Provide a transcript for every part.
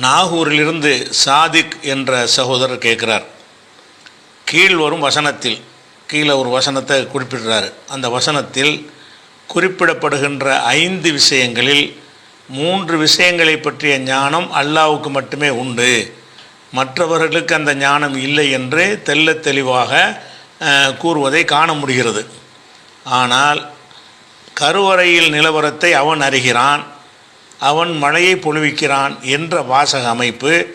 நாகூரிலிருந்து சாதிக் என்ற சகோதரர் கேட்குறார். கீழ் வரும் வசனத்தில் கீழே ஒரு வசனத்தை குறிப்பிடுறாரு. அந்த வசனத்தில் குறிப்பிடப்படுகின்ற ஐந்து விஷயங்களில் மூன்று விஷயங்களை பற்றிய ஞானம் அல்லாவுக்கு மட்டுமே உண்டு. மற்றவர்களுக்கு அந்த ஞானம் இல்லை என்று தெள்ளத் தெளிவாக கூறுவதை காண முடிகிறது. ஆனால் கருவறையில் நிலவரத்தை அவன் அறிகிறான். அவன் மழையை பொழிவிக்கிறான் என்ற வாசக அமைப்பு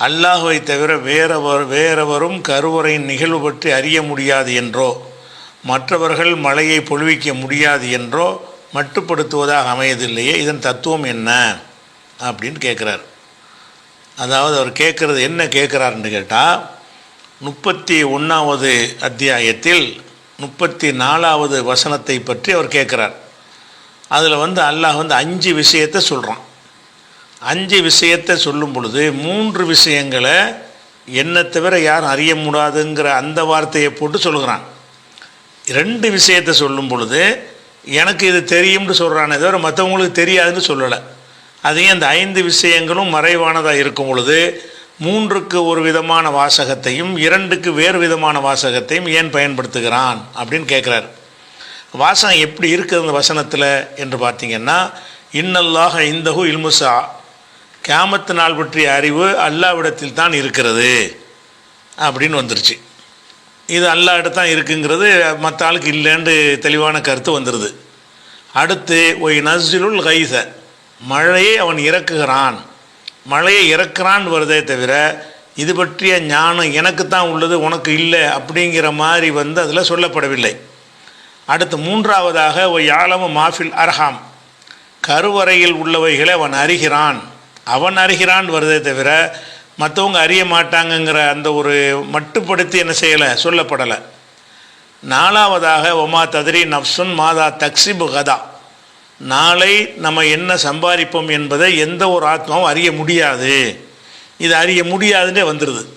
அல்லாஹுவை தவிர வேறவர் வேறவரும் கருவறையின் நிகழ்வு பற்றி அறிய முடியாது என்றோ மற்றவர்கள் மழையை பொழுவிக்க முடியாது என்றோ மட்டுப்படுத்துவதாக அமையதில்லையே இதன் தத்துவம் என்ன? அப்படின்னு கேட்குறார் அதாவது அவர் கேட்குறது என்ன கேட்குறாருன்னு கேட்டால் முப்பத்தி ஒன்றாவது அத்தியாயத்தில் முப்பத்தி நாலாவது வசனத்தை பற்றி அவர் கேட்குறார் அதில் வந்து அல்லாஹ் வந்து அஞ்சு விஷயத்தை சொல்கிறான் அஞ்சு விஷயத்தை சொல்லும் பொழுது மூன்று விஷயங்களை என்னை தவிர யாரும் அறிய முடியாதுங்கிற அந்த வார்த்தையை போட்டு சொல்கிறான் ரெண்டு விஷயத்தை சொல்லும் பொழுது எனக்கு இது தெரியும்னு சொல்கிறானே தவிர மற்றவங்களுக்கு தெரியாதுன்னு சொல்லலை. அதையும் அந்த ஐந்து விஷயங்களும் மறைவானதாக இருக்கும் பொழுது மூன்றுக்கு ஒரு விதமான வாசகத்தையும் இரண்டுக்கு வேறு விதமான வாசகத்தையும் ஏன் பயன்படுத்துகிறான் அப்படின்னு கேட்குறாரு வாசனை எப்படி இருக்குது அந்த வசனத்தில் என்று பார்த்தீங்கன்னா இன்னல்லாக இந்தஹு இல்முசா கேமத்து நாள் பற்றிய அறிவு அல்லாவிடத்தில் தான் இருக்கிறது அப்படின்னு வந்துருச்சு. இது அல்லாஹ்ட்ட தான் இருக்குங்கிறது மற்ற ஆளுக்கு இல்லைன்னு தெளிவான கருத்து வந்துடுது அடுத்து ஒய் நஸ்ஜிலுல் கைச மழையை அவன் இறக்குகிறான். மழையை இறக்குறான் வருதே தவிர இது பற்றிய ஞானம் எனக்கு தான் உள்ளது உனக்கு இல்லை அப்படிங்கிற மாதிரி வந்து அதில் சொல்லப்படவில்லை. அடுத்து மூன்றாவதாக ஒய் ஆலம மாஃபில் அர்ஹாம். கருவறையில் உள்ளவைகளை அவன் அறிகிறான். அவன் அறிகிறான் வருதே தவிர மற்றவங்க அறிய மாட்டாங்கங்கிற அந்த ஒரு மட்டுப்படுத்தி என்ன செய்யலை சொல்லப்படலை. நாலாவதாக ஒமா ததிரி நப்சுன் மாதா தக்ஸிபு கதா. நாளை நம்ம என்ன சம்பாதிப்போம் என்பதை எந்த ஒரு ஆத்மாவும் அறிய முடியாது. இது அறிய முடியாதுன்னே வந்துடுது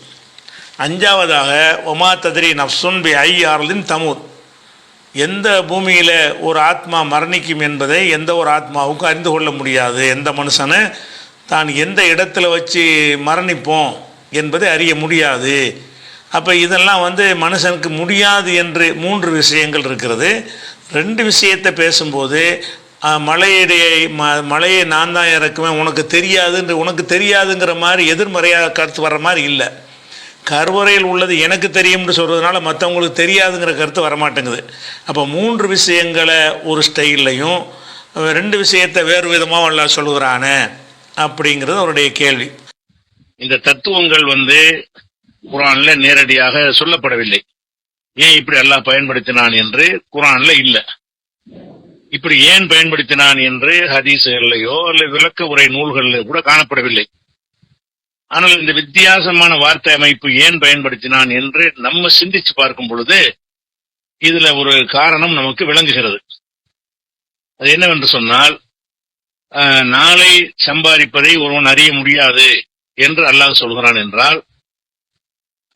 அஞ்சாவதாக ஒமா ததிரி நப்சுன் பி ஐ ஆர்லின் தமூத் எந்த பூமியில் ஒரு ஆத்மா மரணிக்கும் என்பதை எந்த ஒரு ஆத்மாவுக்கும் அறிந்து கொள்ள முடியாது. எந்த மனுஷனை தான் எந்த இடத்துல வச்சு மரணிப்போம் என்பதை அறிய முடியாது. அப்போ இதெல்லாம் வந்து மனுஷனுக்கு முடியாது என்று மூன்று விஷயங்கள் இருக்கிறது. ரெண்டு விஷயத்தை பேசும்போது அஹ், மலையுடைய ம மலையை நான் தான் இறக்குவேன் உனக்கு தெரியாதுன்ற உனக்கு தெரியாதுங்கிற மாதிரி எதிர்மறையாக கருத்து வர்ற மாதிரி இல்லை. கருவறையில் உள்ளது எனக்கு தெரியும்னு சொல்கிறதுனால மற்றவங்களுக்கு தெரியாதுங்கிற கருத்து வரமாட்டேங்குது. அப்போ மூன்று விஷயங்களை ஒரு ஸ்டைல்லையும் ரெண்டு விஷயத்தை வேறு விதமாக எல்லாம் சொல்லுகிறானே அப்படிங்கிறது அவருடைய கேள்வி. இந்த தத்துவங்கள் வந்து குரான்ல நேரடியாக சொல்லப்படவில்லை. ஏன் இப்படி அல்லாஹ் பயன்படுத்தினான் என்று குரான்ல இல்லை. இப்படி ஏன் பயன்படுத்தினான் என்று ஹதீஸுகள்லையோ அல்ல விளக்க உரை நூல்களில் கூட காணப்படவில்லை. ஆனால் இந்த வித்தியாசமான வார்த்தை அமைப்பு ஏன் பயன்படுத்தினான் என்று நம்ம சிந்திச்சு பார்க்கும் பொழுது இதுல ஒரு காரணம் நமக்கு விளங்குகிறது. அது என்னவென்று சொன்னால் ஆஹ், நாளை சம்பாதிப்பதை ஒருவன் அறிய முடியாது என்று அல்லாஹ் சொல்கிறான் என்றால்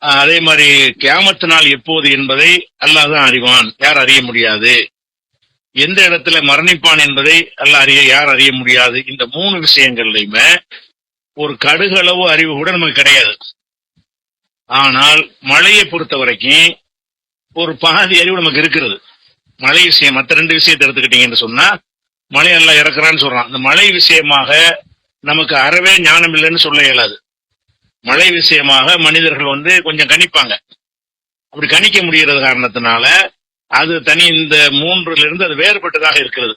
அதே மாதிரி கேமத்து நாள் எப்போது என்பதை அல்லாஹ் தான் அறிவான் யார் அறிய முடியாது. எந்த இடத்துல மரணிப்பான் என்பதை அல்லாஹ் அறிய யார் அறிய முடியாது? இந்த மூணு விஷயங்கள்லையுமே ஒரு கடுகளவு அறிவு கூட நமக்கு கிடையாது. ஆனால் மழையை பொறுத்த வரைக்கும் ஒரு பாதி அறிவு நமக்கு இருக்கிறது. மழை விஷயம் மற்ற ரெண்டு விஷயத்தை எடுத்துக்கிட்டீங்கன்னு சொன்னா மழை நல்லா இறக்குறான்னு சொல்றான். அந்த மழை விஷயமாக நமக்கு அறவே ஞானம் இல்லைன்னு சொல்ல இயலாது. மழை விஷயமாக மனிதர்கள் வந்து கொஞ்சம் கணிப்பாங்க. அப்படி கணிக்க முடிகிறது காரணத்தினால அது தனி இந்த மூன்றுல இருந்து அது வேறுபட்டதாக இருக்கிறது.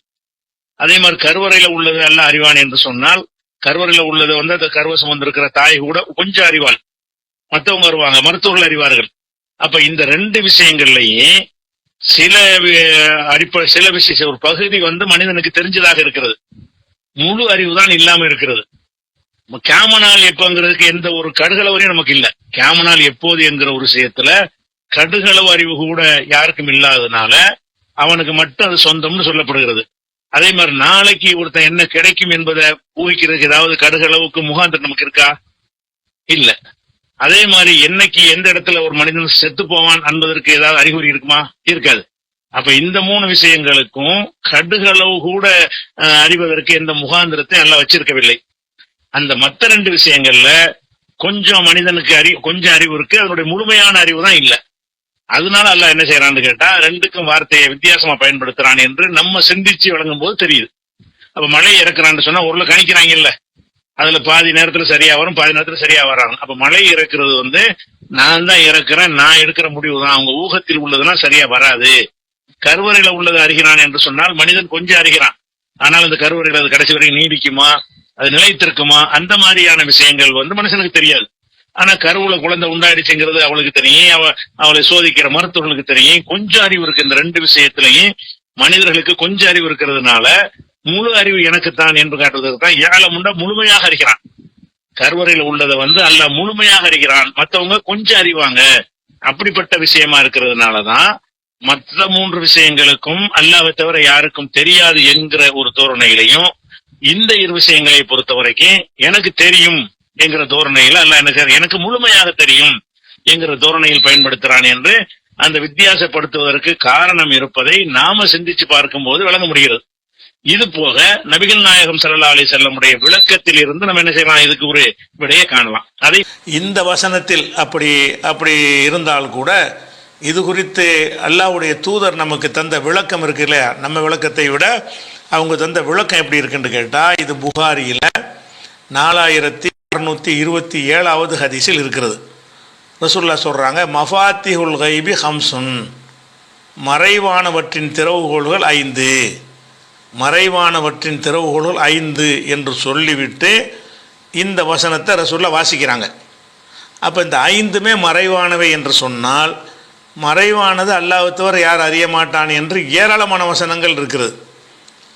அதே மாதிரி கருவறையில உள்ளது எல்லாம் அறிவான் என்று சொன்னால் கருவறையில உள்ளது வந்து அந்த கருவை சுமந்திருக்கிற தாய் கூட கொஞ்சம் அறிவாள். மற்றவங்க வருவாங்க மருத்துவர்கள் அறிவார்கள். அப்ப இந்த ரெண்டு விஷயங்கள்லயே சில அடிப்படை சில விஷயம் ஒரு பகுதி வந்து மனிதனுக்கு தெரிஞ்சதாக இருக்கிறது. முழு அறிவு தான் இல்லாம இருக்கிறது. கேமனால் எப்பங்கிறதுக்கு எந்த ஒரு கடுகளவரையும் நமக்கு இல்லை. கேமனால் எப்போது என்கிற ஒரு விஷயத்துல கடுகளவு அறிவு கூட யாருக்கும் இல்லாததுனால அவனுக்கு மட்டும் அது சொந்தம்னு சொல்லப்படுகிறது. அதே மாதிரி நாளைக்கு ஒருத்தன் என்ன கிடைக்கும் என்பதை ஊகிக்கிறதுக்கு ஏதாவது கடுகளவுக்கு முகாந்திரம் நமக்கு இருக்கா? இல்ல. அதே மாதிரி என்னைக்கு எந்த இடத்துல ஒரு மனிதன் செத்து போவான் என்பதற்கு ஏதாவது அறிகுறி இருக்குமா? இருக்காது. அப்ப இந்த மூணு விஷயங்களுக்கும் கடுகளவு கூட அறிவதற்கு எந்த முகாந்திரத்தை நல்லா வச்சிருக்கவில்லை. அந்த மத்த ரெண்டு விஷயங்கள்ல கொஞ்சம் மனிதனுக்கு அறி கொஞ்சம் அறிவு இருக்கு. அதனுடைய முழுமையான அறிவு தான் இல்லை. அதனால அல்ல என்ன செய்யறான்னு கேட்டா ரெண்டுக்கும் வார்த்தையை வித்தியாசமா பயன்படுத்துறான் என்று நம்ம சிந்திச்சு வழங்கும் போது தெரியுது. அப்ப மழை இறக்குறான்னு சொன்னா உருளை கணிக்கிறாங்கல்ல. அதுல பாதி நேரத்துல சரியா வரும் பாதி நேரத்துல சரியா வராங்க அப்ப மழை இறக்குறது வந்து நான் தான் இறக்குறேன் நான் எடுக்கிற முடிவு தான் அவங்க ஊகத்தில் உள்ளதுன்னா சரியா வராது. கருவறையில உள்ளது அறிகிறான் என்று சொன்னால் மனிதன் கொஞ்சம் அறிகிறான் ஆனால் அந்த கருவறையில் அது கடைசி வரைக்கும் நீடிக்குமா? அது நிலைத்திருக்குமா? அந்த மாதிரியான விஷயங்கள் வந்து மனுஷனுக்கு தெரியாது. ஆனா கருவுல குழந்தை உண்டாயிடுச்சுங்கிறது அவளுக்கு தெரியும். அவ அவளை சோதிக்கிற மருத்துவர்களுக்கு தெரியும். கொஞ்சம் அறிவு இருக்கு இந்த ரெண்டு விஷயத்திலையும். மனிதர்களுக்கு கொஞ்சம் அறிவு இருக்கிறதுனால முழு அறிவு எனக்குத்தான் என்று காட்டுவதற்கு தான் ஏழமுண்டா முழுமையாக அறிகிறான் கருவறையில் உள்ளதை வந்து அல்ல முழுமையாக அறிகிறான் மற்றவங்க கொஞ்சம் அறிவாங்க. அப்படிப்பட்ட விஷயமா இருக்கிறதுனாலதான் மற்ற மூன்று விஷயங்களுக்கும் அல்லாவை தவிர யாருக்கும் தெரியாது என்கிற ஒரு தோரணையிலையும் இந்த இரு விஷயங்களை பொறுத்த வரைக்கும் எனக்கு தெரியும். என்கிற தோரணையில அல்ல என்ன எனக்கு முழுமையாக தெரியும் என்கிற தோரணையில் பயன்படுத்துறான் என்று அந்த வித்தியாசப்படுத்துவதற்கு காரணம் இருப்பதை நாம சிந்திச்சு பார்க்கும்போது விளங்க முடிகிறது. இது போக நபிகள் நாயகம் சல்லா அலி செல்லமுடைய விளக்கத்தில் இருந்து நம்ம என்ன செய்யலாம்? இதுக்கு ஒரு விடையை காணலாம். அதை இந்த வசனத்தில் அப்படி அப்படி இருந்தால் கூட இது குறித்து அல்லாஹ்வுடைய தூதர் நமக்கு தந்த விளக்கம் இருக்கு இல்லையா? நம்ம விளக்கத்தை விட அவங்க தந்த விளக்கம் எப்படி இருக்குன்னு கேட்டால் இது புகாரியில் நாலாயிரத்தி அறுநூத்தி இருபத்தி ஏழாவது ஹதீஸில் இருக்கிறது. ரசூல்லா சொல்கிறாங்க மஃபாத்திஹுல் கைபி ஹம்சுன். மறைவானவற்றின் திறவுகோள்கள் ஐந்து. மறைவானவற்றின் திறவுகோள்கள் ஐந்து என்று சொல்லிவிட்டு இந்த வசனத்தை ரசூல்லா வாசிக்கிறாங்க. அப்போ இந்த ஐந்துமே மறைவானவை என்று சொன்னால் மறைவானது அல்லாஹ் தவிர யார் அறிய மாட்டான் என்று ஏராளமான வசனங்கள் இருக்கிறது.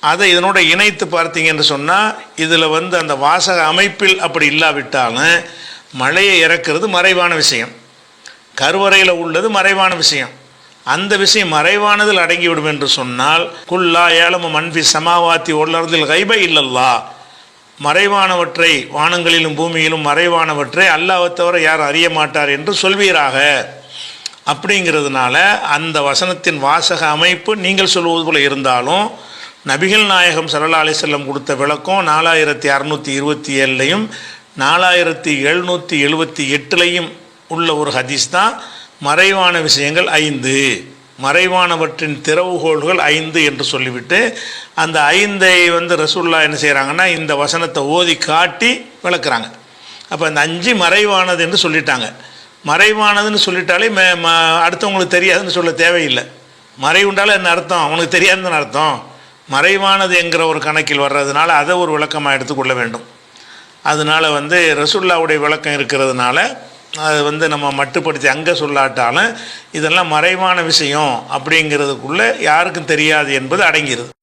அதை இதனோட இணைத்து பார்த்தீங்க என்று சொன்னால் இதில் வந்து அந்த வாசக அமைப்பில் அப்படி இல்லாவிட்டாலும் மழையை இறக்கிறது மறைவான விஷயம். கருவறையில் உள்ளது மறைவான விஷயம். அந்த விஷயம் மறைவானதில் அடங்கிவிடும் என்று சொன்னால் குல்லா ஏலம மன்ஃபி சமாவாத்தி உள்ளறதில் கைபை இல்லல்லா. மறைவானவற்றை வானங்களிலும் பூமியிலும் மறைவானவற்றை அல்லாஹ்வை தவிர யார் அறிய மாட்டார் என்று சொல்வீராக. அப்படிங்கிறதுனால அந்த வசனத்தின் வாசக அமைப்பு நீங்கள் சொல்வது போல இருந்தாலும் நபிகள் நாயகம் ஸல்லல்லாஹு அலிசல்லம் கொடுத்த விளக்கம் நாலாயிரத்தி அறநூற்றி இருபத்தி ஏழுலையும் நாலாயிரத்தி எழுநூற்றி எழுபத்தி எட்டுலையும் உள்ள ஒரு ஹதீஸ் தான் மறைவான விஷயங்கள் ஐந்து. மறைவானவற்றின் திறவுகோள்கள் ஐந்து என்று சொல்லிவிட்டு அந்த ஐந்தை வந்து ரசூல்லா என்ன செய்கிறாங்கன்னா இந்த வசனத்தை ஓதி காட்டி விளக்குறாங்க. அப்போ அந்த அஞ்சு மறைவானது என்று சொல்லிட்டாங்க. மறைவானதுன்னு சொல்லிட்டாலே மே ம அடுத்தவங்களுக்கு தெரியாதுன்னு சொல்ல தேவையில்லை. மறைவுண்டாலும் என்ன அர்த்தம்? அவனுக்கு தெரியாதுன்னு அர்த்தம்? மறைவானது என்கிற ஒரு கணக்கில் வர்றதுனால அதை ஒரு விளக்கமாக எடுத்துக்கொள்ள வேண்டும். அதனால வந்து ரசுல்லாவுடைய விளக்கம் இருக்கிறதுனால அது வந்து நம்ம மட்டுப்படுத்தி அங்கே சொல்லாட்டாலும் இதெல்லாம் மறைவான விஷயம் அப்படிங்கிறதுக்குள்ளே யாருக்கும் தெரியாது என்பது அடங்கிடுது